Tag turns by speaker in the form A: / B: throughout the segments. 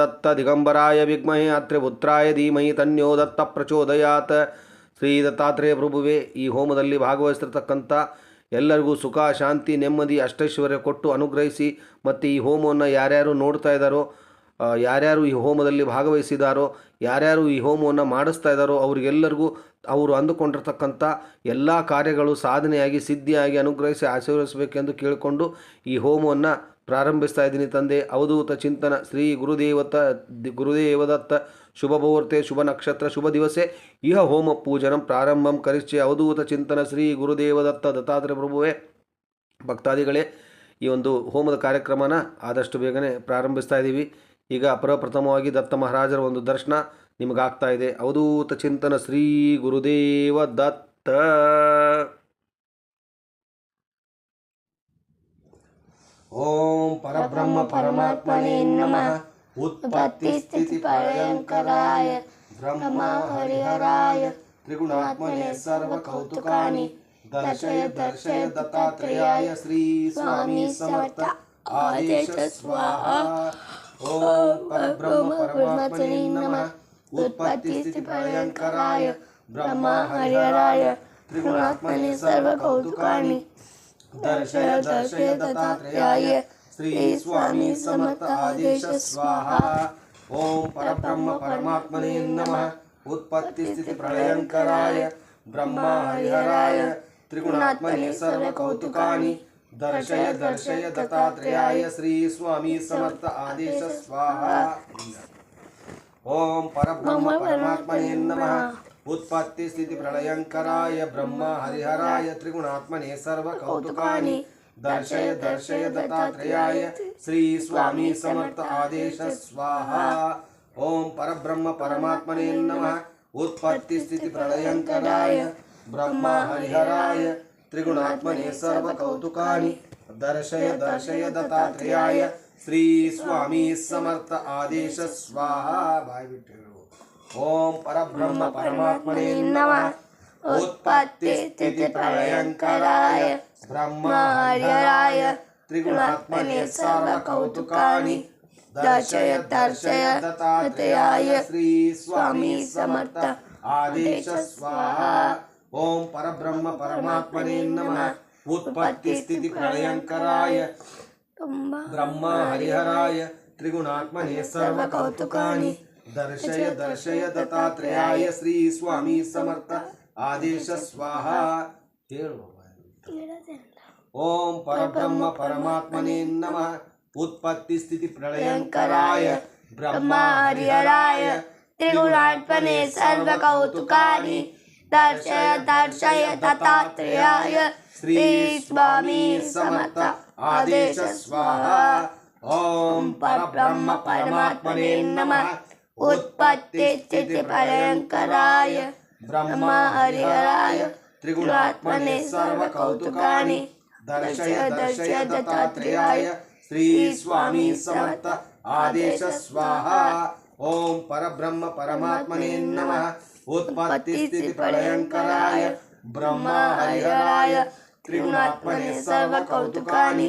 A: ದತ್ತ ದಿಗಂಬರಾಯ ವಿದ್ಮಹೆ ಅತ್ರಿಪುತ್ರಾಯ ಧೀಮಹಿ ತನ್ಯೋ ದತ್ತ ಪ್ರಚೋದಯಾತ್. ಶ್ರೀ ದತ್ತಾತ್ರೇಯ ಪ್ರಭುವೆ, ಈ ಹೋಮದಲ್ಲಿ ಭಾಗವಹಿಸಿರ್ತಕ್ಕಂಥ ಎಲ್ಲರಿಗೂ ಸುಖ, ಶಾಂತಿ, ನೆಮ್ಮದಿ, ಅಷ್ಟೈಶ್ವರ್ಯ ಕೊಟ್ಟು ಅನುಗ್ರಹಿಸಿ ಮತ್ತು ಈ ಹೋಮವನ್ನು ಯಾರ್ಯಾರು ನೋಡ್ತಾ ಇದ್ದಾರೋ ಯಾರ್ಯಾರು ಈ ಹೋಮದಲ್ಲಿ ಭಾಗವಹಿಸಿದಾರೋ, ಯಾರ್ಯಾರು ಈ ಹೋಮವನ್ನು ಮಾಡಿಸ್ತಾ ಇದ್ದಾರೋ, ಅವರಿಗೆಲ್ಲರಿಗೂ ಅವರು ಅಂದುಕೊಂಡಿರ್ತಕ್ಕಂಥ ಎಲ್ಲ ಕಾರ್ಯಗಳು ಸಾಧನೆಯಾಗಿ, ಸಿದ್ಧಿಯಾಗಿ, ಅನುಗ್ರಹಿಸಿ ಆಶೀರ್ವದಿಸಬೇಕೆಂದು ಕೇಳಿಕೊಂಡು ಈ ಹೋಮವನ್ನು ಪ್ರಾರಂಭಿಸ್ತಾ ಇದ್ದೀನಿ ತಂದೆ. ಅವಧೂತ ಚಿಂತನ. ಶ್ರೀ ಗುರುದೇವತ ಗುರುದೇವದತ್ತ ಶುಭ ಮುಹೂರ್ತೆ, ಶುಭ ನಕ್ಷತ್ರ, ಶುಭ ದಿವಸೆ. ಇಹ ಹೋಮ ಪೂಜನಂ ಪ್ರಾರಂಭಂ ಕರಿಶ್ಚೆ ಅವಧೂತ ಚಿಂತನ ಶ್ರೀ ಗುರುದೇವದತ್ತ ದತ್ತಾತ್ರೇಯ ಪ್ರಭುವೇ. ಭಕ್ತಾದಿಗಳೇ, ಈ ಒಂದು ಹೋಮದ ಕಾರ್ಯಕ್ರಮನ ಆದಷ್ಟು ಬೇಗನೆ ಪ್ರಾರಂಭಿಸ್ತಾ ಇದ್ದೀವಿ. ಈಗ ಪ್ರಪ್ರಥಮವಾಗಿ ದತ್ತ ಮಹಾರಾಜರ ಒಂದು ದರ್ಶನ ನಿಮಗಾಗ್ತಾ ಇದೆ. ಅವಧೂತ ಚಿಂತನ ಶ್ರೀ ಗುರುದೇವ ದತ್ತ ओम परब्रह्म परमात्मने नमः। उत्पत्ति स्थिति परंकराय ब्रह्मा हरिहराय। त्रिगुणात्मने सर्व कौतुकानि दर्शय दर्शय, दत्तात्रेयाय श्री स्वामी समर्थ। आदेश, स्वाहा। ओम परब्रह्म परमात्मने नमः। उत्पत्ति स्थिति परंकराय ब्रह्मा हरिहराय। त्रिगुणात्मने सर्व कौतुकानि दर्शय दर्शय दत्तात्रेयाय श्री स्वामी समर्थ आदेश स्वाहा ओम परब्रह्म परमात्मने नमः। उत्पत्ति स्थिति प्रलयंकराय ब्रह्मा हरिहराय त्रिगुणात्मने सर्व कौतुकानि दर्शय दर्शय दत्तात्रेयाय श्री स्वामी समर्थ आदेश स्वाहा ओम परब्रह्म परमात्मने नमः उत्पत्ति स्थिति प्रलयंकराय ब्रह्म हरिहराय त्रिगुणात्मने सर्व कौतुकानि दर्शय दर्शय, दत्तात्रेयाय श्री स्वामी समर्थ आदेश, स्वाहा। ओम परब्रह्म परमात्मने नमः। उत्पत्ति स्थिति प्रलयंकराय ब्रह्म हरिहराय त्रिगुणात्मने सर्व कौतुकानि दर्शय दर्शय, दत्तात्रेयाय श्री स्वामी समर्थ आदेश, स्वाहा। भाई ओम परब्रह्म परमात्मने नमः। उत्पत्ति स्थिति प्रलयंकराय ब्रह्मार्यराय। त्रिगुणात्मने सर्वकौतुकानि। दर्शय दर्शय दत्तात्रेयाय श्री स्वामी समर्थ। आदेश स्वाहा। ओम परब्रह्म परमात्मने नमः। उत्पत्ति स्थिति प्रलयंकराय ब्रह्मा हरिहराय त्रिगुणात्मने सर्वकौतुकानि। दर्शय दर्शय दत्तात्रेयाय श्री स्वामी समर्थ। आदेश स्वाहा। ओम परब्रह्म परमात्मने नमः। उत्पत्ति स्थिति प्रलयंकराय ब्रह्मा हरिहराय।
B: त्रिगुणात्मने सर्वकौतुकानि। दर्शय दर्शय दत्तात्रेयाय
A: श्री स्वामी समर्थ। आदेश स्वाहा। ओम परब्रह्म परमात्मने नमः। उत्पत्ति स्थिति उत्पत्तिस्थितिपर्यङ्कराय ब्रह्म हरिहराय त्रिगुणात्मने सर्व कौतुकानि, दर्शय दर्शय, दत्तात्रेयाय, श्री स्वामी समर्थ आदेश स्वाहा। ओम परब्रह्म परमात्मने नमः। उत्पत्ति स्थिति उत्पत्तिस्थितिपर्यङ्कराय ब्रह्म हरिहराय त्रिगुणात्मने सर्व कौतुकानि,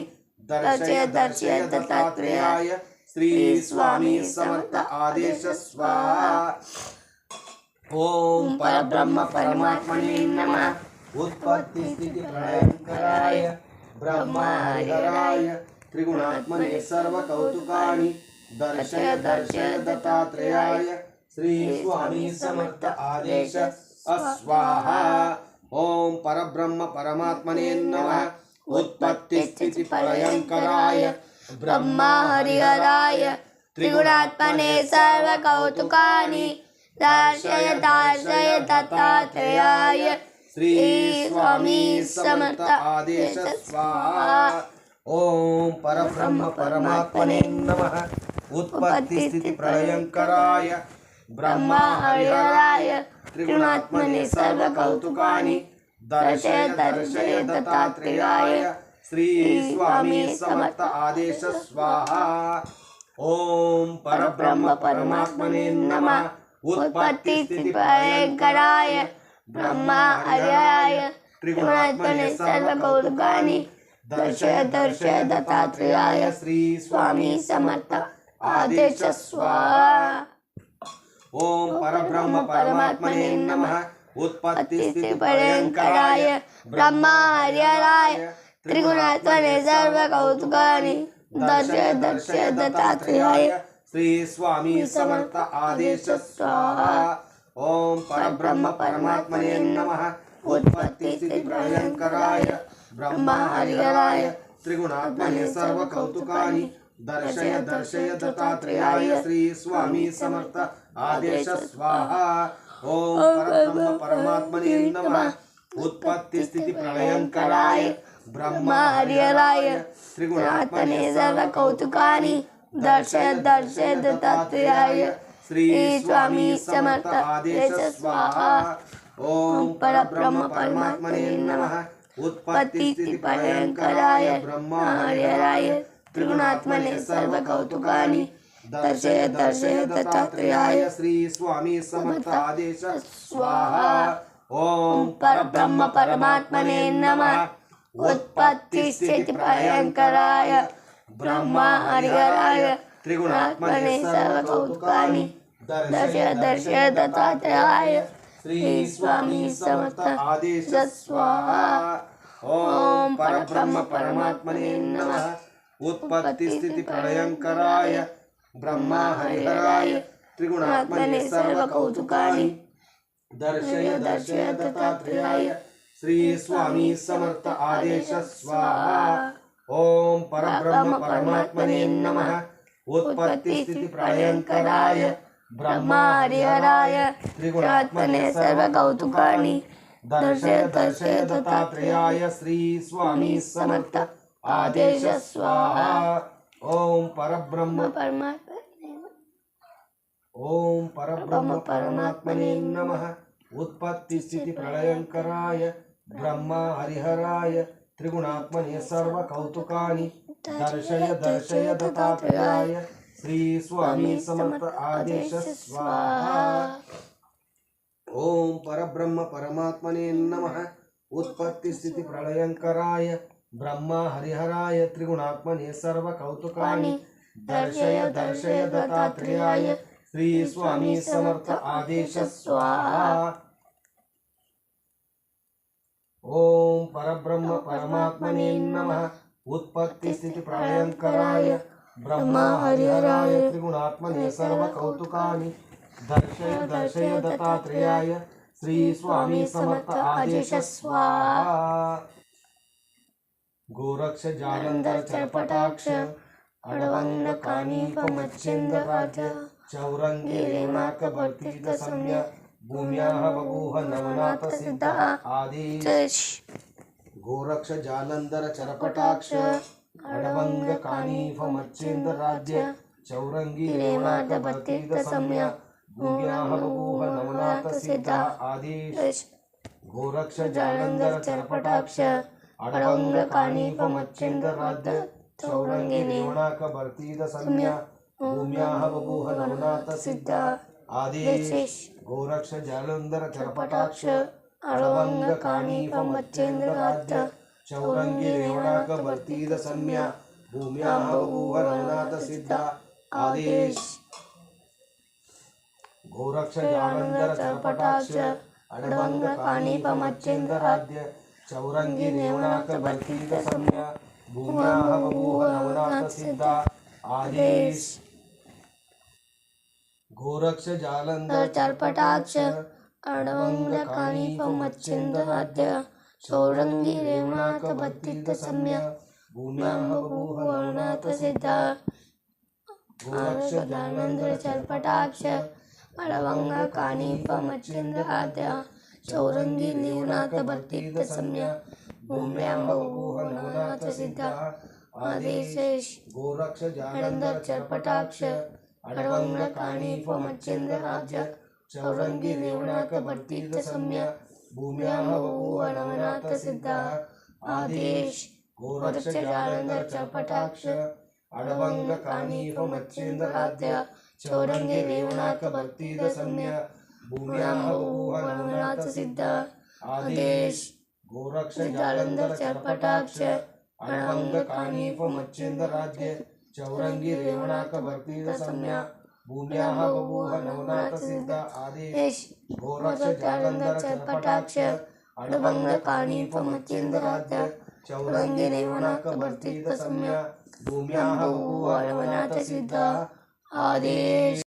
A: दर्शय दर्शय, दत्तात्रेयाय श्री स्वामी समर्थ आदेश ओम पर ब्रह्म परमात्मने नम। उत्पत्ति स्थिति प्रलयंकराय ब्रह्माय त्रिगुणात्मने सर्व कौतुकानि दर्शय दर्शय दत्तात्रेयाय। श्री स्वामी समर्थ आदेश अस्वाहा ओम परब्रह्म परमात्मने नमः। उत्पत्ति स्थिति प्रलयंकराय ब्रह्मा
B: हरिहराय त्रिगुणात्मने सर्वकौतुकानि। दर्शय दर्शय, दत्तात्रेयाय।
A: श्री स्वामी समर्थ आदेश स्वाहा। ओम परब्रह्म परमात्मने नमः। उत्पत्ति स्थिति प्रलयंकराय ब्रह्मा हरिहराय त्रिगुणात्मने सर्वकौतुकानि। दर्शय दर्शय, दत्तात्रेयाय। श्री स्वामी समर्थ आदेश स्वाहा। ओम परब्रह्म परमात्मने नमः। उत्पत्ति स्थिति प्रलयकराय
B: ब्रह्मा अर्याय त्रिगुणात्मने सर्वभूतानि दर्शय दर्शय दत्तात्रेयाय।
A: श्री
B: स्वामी समर्थ आदेश स्वाहा।
A: ओम परब्रह्म परमात्मने नमः। उत्पत्ति स्थिति
B: प्रलयकराय ब्रह्मा अर्याय त्रिगुणात्मने सर्व दर्शय दर्शय, दत्तात्रेयाय।
A: श्री स्वामी समर्थ आदेश, स्वाहा। ओम परब्रह्म परमात्मने नमः। उत्पत्ति स्थिति प्रलयंकराय ब्रह्मा हरिहराय त्रिगुणात्मने सर्व कौतुकानि दर्शय दर्शय, दत्तात्रेयाय। श्री स्वामी समर्थ आदेश, स्वाहा। ओम परब्रह्म परमात्मने नमः। उत्पत्ति स्थिति प्रलयंकराय ब्रह्मा हरिहराय त्रिगुणात्मने सर्व कौतुकानि दर्शय दर्शय दत्तात्रेयाय श्री स्वामी समर्थ आदेश स्वाहा। ओम परब्रह्म परमात्मने नमः। उत्पत्ति स्थिति प्रलयंकराय ब्रह्मा हरिहराय। त्रिगुणात्मने सर्व कौतुकानि। दर्शय दर्शय दत्तात्रेयाय। श्री स्वामी समर्थ आदेश स्वाहा। ओम परब्रह्म परमात्मने नमः। उत्पत्ति स्थिति प्रलयंकराय ब्रह्मा हरिहराय त्रिगुणात्मने सर्व कौतुकानि दर्शय दर्शय, दत्तात्रेयाय, श्री स्वामी समर्थ आदेश स्वाहा ओम परब्रह्म परमात्मने नमः। उत्पत्ति स्थिति प्रलयंकराय ब्रह्मा हरिहराय, त्रिगुणात्मने सर्व कौतुकानि दर्शय दर्शय, दत्तात्रेयाय श्री स्वामी समर्थ आदेश स्वाहा। ओम परब्रह्म परमात्मने नमः। उत्पत्ति स्थिति प्रलयंकराय ब्रह्मा हरिहराय त्रिगुणात्मने सर्व कौतुकानि दर्शय दर्शय दत्तात्रेयाय श्री स्वामी समर्थ आदेश स्वाहा। ओम परब्रह्म
B: परमात्मा
A: ओम परब्रह्म परमात्मने नमः। उत्पत्ति स्थिति प्रलयंकराय ब्रह्मा हरिहराय त्रिगुणात्मने सर्व कौतुकानि दर्शय दर्शय दत्तात्रेयाय श्री स्वामी समर्थ आदेश स्वाहा। ओम परब्रह्म परमात्मने नमः। उत्पत्ति स्थिति प्रलयंकराय ब्रह्मा हरिहराय त्रिगुणात्मने सर्व कौतुकानि दर्शय दर्शय दत्तात्रेयाय श्री स्वामी समर्थ आदेश स्वाहा। ओम परब्रह्म परमात्मने नमः। उत्पत्ति स्थिति प्रलयंकराय ब्रह्मा हरिहराय। त्रिगुणात्मने सर्व कौतुकानि। दर्शय दर्शय दत्तात्रेयाय। श्री स्वामी समर्थ आदेश स्वाहा। गोरक्ष जालंधर चरपटाक्ष। अडवंग कानीप मच्छिंद चौरंगी रेमाक भर्तीत सम्य गोरक्ष जालंधर चरपटाक्ष कानीफ राज्य चौरंगी रेमाक भर्तीत सम्य भूम्याः बभूव नवनाथ सिद्ध गोरक्ष जालंधर चरपटाक्ष कानीफ राज्य चौरंगी सम्य बभूव नवनाथ सिद्ध आदेश गोरक्ष जालंधर चरपटाक्ष मच्छिंद राज्य चौरंगी रेवणाक भर्तीत सम्य भूम्याः बभूव नवनाथ सिद्ध आदेश। गोरक्ष जालंधर चरपटाक्ष अडवंग चौरंगी रेवणाक भर्तीत सम्य भूम्याः बभूव नवनाथ सिद्ध आदेश। गोरक्ष जालंधर
B: चरपटाक्ष अडवंग कानीप मच्छिंद वाद्य चौरंगी रेवणाक भत्तीत सम्य सिद्ध
A: गोरक्ष
B: आनंद चरपटाक्ष अडवंग भत्तीत सम्य सिद्ध आदेशेश
A: गोरक्ष
B: आनंद चरपटाक्ष अडवंग कानीप मच्छिंद राज्य चौरंगी रेवणाक भट्टीत सम्य भूम्याः बभूव नवनाथ सिद्ध आदेश
A: गोरक्ष
B: जालंधर चरपटाक्ष अडवंग कानीप मच्छिंद राज्य चौरंगी रेवणाक भट्टीत सम्य भूम्याः बभूव नवनाथ सिद्ध आदेश
A: गोरक्ष
B: जालंधर चरपटाक्ष अडभंग कानीफ मच्छिंद राज्य चौरंगी रेवणाक भक्तीद सम्या भूम्याः बभूव नवनाथ सिद्ध आदेश।
C: येश
B: घोरक्ष जालंधर चर्पटाक्ष अडभंग कानीफ मच्छिंद चौरंगी रेवणाक भक्तीद सम्या भूम्याः बभूव नवनाथ सिद्ध आदेश।